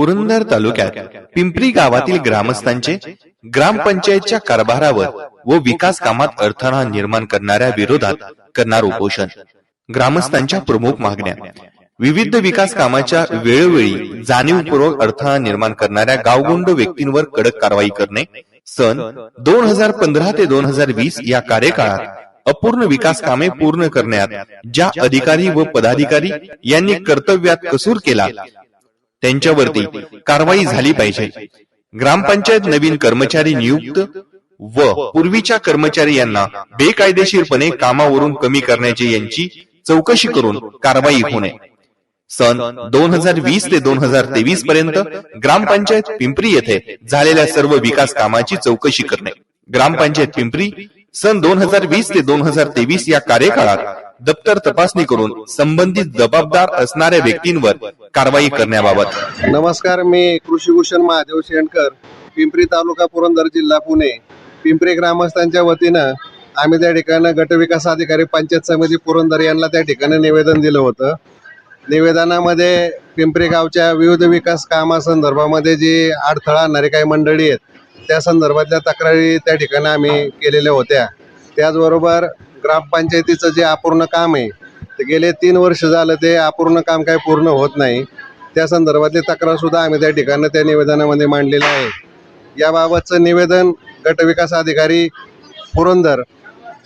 पुरंदर तालुक्यात पिंपरी गावातील ग्रामस्थांचे ग्रामपंचायतच्या कारभारावर व विकास कामात अडथळा निर्माण करणाऱ्या विरोधात करणार उपोषण. ग्रामस्थांच्या प्रमुख मागण्या. विविध विकास कामाच्या वेळोवेळी जाणीवपूर्वक अडथळा निर्माण करणाऱ्या गावगुंड व्यक्तींवर कडक कारवाई करणे. सन दोन हजार पंधरा ते दोन हजार वीस या कार्यकाळात अपूर्ण विकास कामे पूर्ण करण्यात ज्या अधिकारी व पदाधिकारी यांनी कर्तव्यात कसूर केला त्यांच्यावरती कारवाई झाली पाहिजे. ग्रामपंचायत नवीन कर्मचारी नियुक्त व पूर्वीच्या कर्मचारी यांना बेकायदेशीरपणे कामावरून कमी करण्याची यांची चौकशी करून कारवाई होणे. सन दोन हजार वीस ते दोन हजार तेवीस पर्यंत ग्रामपंचायत पिंपरी येथे झालेल्या सर्व विकास कामाची चौकशी करणे. ग्रामपंचायत पिंपरी सन दोन हजार वीस ते दोन हजार तेवीस या कार्यकाळात दप्तर तपासणी करून संबंधित जबाबदार असणाऱ्या व्यक्तींवर कारवाई करण्याबाबत. नमस्कार मी कृषीभूषण महादेव शेणकर पिंपरी तालुका पुरंदर जिल्हा पुणे. पिंपरी ग्रामस्थांच्या वतीनं आम्ही त्या ठिकाणी गटविकास अधिकारी पंचायत समिती पुरंदर यांना त्या ठिकाणी निवेदन दिलं होतं. निवेदनामध्ये पिंपरी गावच्या विविध विकास कामासंदर्भामध्ये जी अडथळा आणणारी काही मंडळी आहेत त्या संदर्भातल्या तक्रारी त्या ठिकाणी आम्ही केलेल्या होत्या. त्याचबरोबर ग्रामपंचायतीचं जे अपूर्ण काम आहे ते गेले तीन वर्ष झालं ते अपूर्ण काम काही पूर्ण होत नाही. त्या संदर्भातली तक्रारसुद्धा आम्ही त्या ठिकाणी त्या निवेदनामध्ये मांडलेलं आहे. याबाबतचं निवेदन गटविकास अधिकारी पुरंदर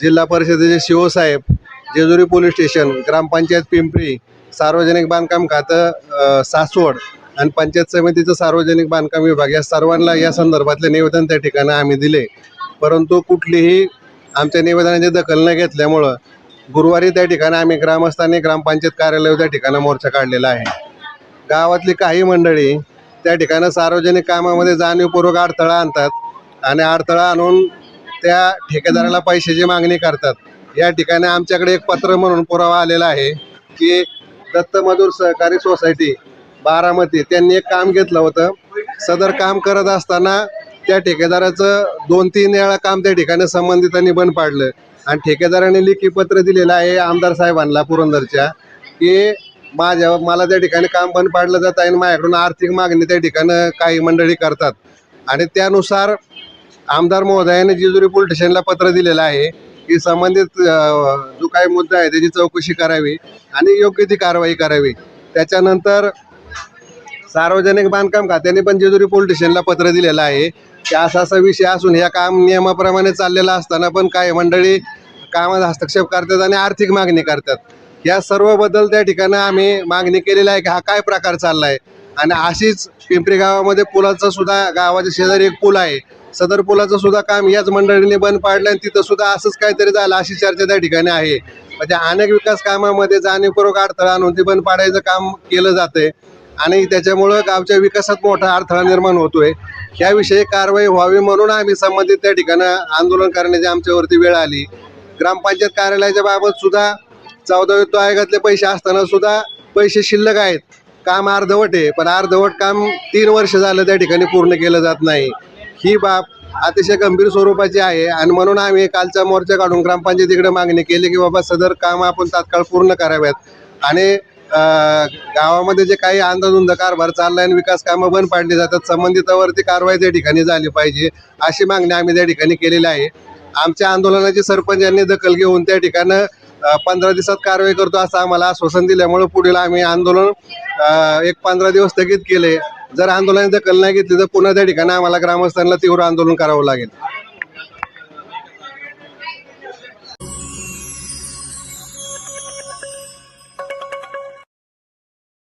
जिल्हा परिषदेचे शिवसाहेब जेजुरी पोलीस स्टेशन ग्रामपंचायत पिंपरी सार्वजनिक बांधकाम खातं सासवड आणि पंचायत समितीचं सार्वजनिक बांधकाम विभाग या सर्वांना या संदर्भातले निवेदन त्या ठिकाणी आम्ही दिले. परंतु कुठलीही आमच्या निवेदनाची दखल न घेतल्यामुळं गुरुवारी त्या ठिकाणी आम्ही ग्रामस्थांनी ग्रामपंचायत कार्यालय त्या ठिकाणी मोर्चा काढलेला आहे. गावातली काही मंडळी त्या ठिकाणी सार्वजनिक कामामध्ये जाणीवपूर्वक अडथळा आणतात आणि अडथळा आणून त्या ठेकेदाराला पैशाची मागणी करतात. या ठिकाणी आमच्याकडे एक पत्र म्हणून पुरावा आलेला आहे की दत्तमजूर सहकारी सोसायटी बारामती त्यांनी एक काम घेतलं होतं. सदर काम करत असताना त्या ठेकेदाराचं दोन तीन वेळा काम त्या ठिकाणी संबंधितांनी बंद पाडलं. आणि ठेकेदाराने लेखी पत्र दिलेलं आहे आमदार साहेबांना पुरंदरच्या की माझ्या मला त्या ठिकाणी काम बंद पाडलं जात आहे आणि माझ्याकडून आर्थिक मागणी त्या ठिकाणी काही मंडळी करतात. आणि त्यानुसार आमदार महोदयाने जेजुरी पोलीस स्टेशनला पत्र दिलेलं आहे की संबंधित जो काही मुद्दा आहे त्याची चौकशी करावी आणि योग्य ती कारवाई करावी. त्याच्यानंतर सार्वजनिक बांधकाम खात्याने पण जेजुरी पोलीस स्टेशनला पत्र दिलेलं आहे. की असा असा विषय असून ह्या काम नियमाप्रमाणे चाललेलं असताना पण काही मंडळी कामात हस्तक्षेप करतात आणि आर्थिक मागणी करतात. या सर्वबद्दल त्या ठिकाणी आम्ही मागणी केलेली आहे की हा काय प्रकार चालला आहे आणि अशीच पिंपरी गावामध्ये पुलाचं सुद्धा गावाच्या शेजारी एक पूल आहे. सदर पुलाचं सुद्धा काम याच मंडळीने बंद पाडलं आणि तिथं सुद्धा असंच काहीतरी झालं अशी चर्चा त्या ठिकाणी आहे. म्हणजे अनेक विकास कामामध्ये जाणीवपूर्वक अडथळा आणून ते बंद पाडायचं काम केलं जातंय. आणि त्याच्यामुळं गावच्या विकासात मोठा अडथळा निर्माण होतोय. याविषयी कारवाई व्हावी म्हणून आम्ही संबंधित त्या ठिकाणी आंदोलन करण्याची आमच्यावरती वेळ आली. ग्रामपंचायत कार्यालयाच्या बाबत सुद्धा चौदा वित्त आयोगातले पैसे असताना सुद्धा पैसे शिल्लक आहेत. काम अर्धवट आहे पण अर्धवट काम तीन वर्ष झालं त्या ठिकाणी पूर्ण केलं जात नाही. ही बाब अतिशय गंभीर स्वरूपाची आहे आणि म्हणून आम्ही कालचा मोर्चा काढून ग्रामपंचायतीकडे मागणी केली की बाबा सदर काम आपण तात्काळ पूर्ण कराव्यात. आणि गावामध्ये जे काही आंदोलन कारभार चाललाय आणि विकास कामं बंद पाडली जातात संबंधितावरती कारवाई त्या ठिकाणी झाली पाहिजे अशी मागणी आम्ही त्या ठिकाणी केलेली आहे. आमच्या आंदोलनाची सरपंच यांनी दखल घेऊन त्या ठिकाणं पंधरा दिवसात कारवाई करतो असं आम्हाला आश्वासन दिल्यामुळे पुढील आम्ही आंदोलन एक पंधरा दिवस स्थगित केले. जर आंदोलनाची दखल नाही घेतली तर पुन्हा त्या ठिकाणी आम्हाला ग्रामस्थांना तीव्र आंदोलन करावं लागेल.